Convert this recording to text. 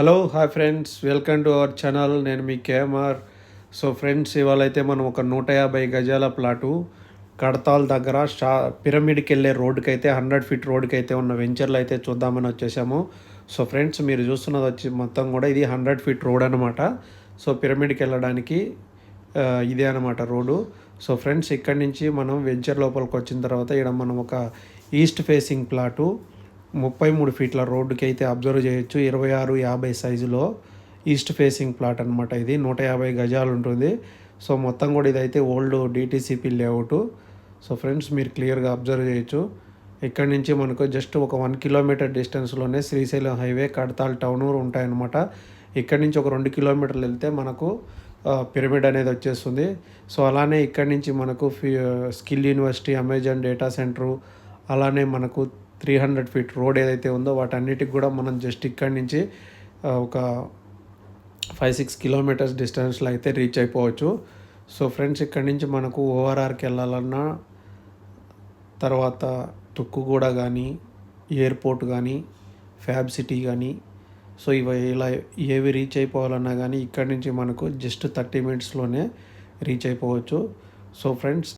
Hello hi friends welcome to our channel నేను మీ KMR so friends ఇవాళ అయితే మనం ఒక నూట యాభై గజాల ప్లాటు కడతాల్ దగ్గర షా పిరమిడ్కి వెళ్ళే రోడ్డుకి అయితే హండ్రెడ్ ఫీట్ రోడ్డుకి అయితే ఉన్న వెంచర్లు అయితే చూద్దామని వచ్చేసాము. సో ఫ్రెండ్స్ మీరు చూస్తున్నది వచ్చి మొత్తం కూడా ఇది హండ్రెడ్ ఫీట్ రోడ్ అనమాట సో పిరమిడ్కి వెళ్ళడానికి ఇదే అనమాట రోడ్డు. సో ఫ్రెండ్స్ ఇక్కడి నుంచి మనం వెంచర్ లోపలికి వచ్చిన తర్వాత ఇక్కడ మనం ఒక ఈస్ట్ ఫేసింగ్ ప్లాటు ముప్పై మూడు ఫీట్ల రోడ్డుకి అయితే అబ్జర్వ్ చేయొచ్చు. ఇరవై ఆరు యాభై సైజులో ఈస్ట్ ఫేసింగ్ ప్లాట్ అనమాట ఇది. నూట యాభై గజాలు ఉంటుంది. సో మొత్తం కూడా ఇదైతే old DTCP layout. So friends మీరు క్లియర్గా అబ్జర్వ్ చేయొచ్చు. ఇక్కడ నుంచి మనకు జస్ట్ ఒక వన్ కిలోమీటర్ డిస్టెన్స్లోనే శ్రీశైలం హైవే కడతాల్ టౌన్ ఉంటాయన్నమాట. ఇక్కడ నుంచి ఒక రెండు కిలోమీటర్లు వెళ్తే మనకు పిరమిడ్ అనేది వచ్చేస్తుంది. సో అలానే ఇక్కడ నుంచి మనకు fee skill university Amazon data centre అలానే మనకు త్రీ హండ్రెడ్ ఫీట్ రోడ్ ఏదైతే ఉందో వాటన్నిటికి కూడా మనం జస్ట్ ఇక్కడి నుంచి ఒక ఫైవ్ సిక్స్ కిలోమీటర్స్ డిస్టెన్స్లో అయితే రీచ్ అయిపోవచ్చు. సో ఫ్రెండ్స్ ఇక్కడ నుంచి మనకు ఓఆర్ఆర్కి వెళ్ళాలన్నా తర్వాత తుక్కుగూడ కానీ ఎయిర్పోర్ట్ కానీ ఫ్యాబ్ సిటీ కానీ సో ఇవి ఇలా ఏవి రీచ్ అయిపోవాలన్నా కానీ ఇక్కడ నుంచి మనకు జస్ట్ థర్టీ మినిట్స్లోనే రీచ్ అయిపోవచ్చు. So friends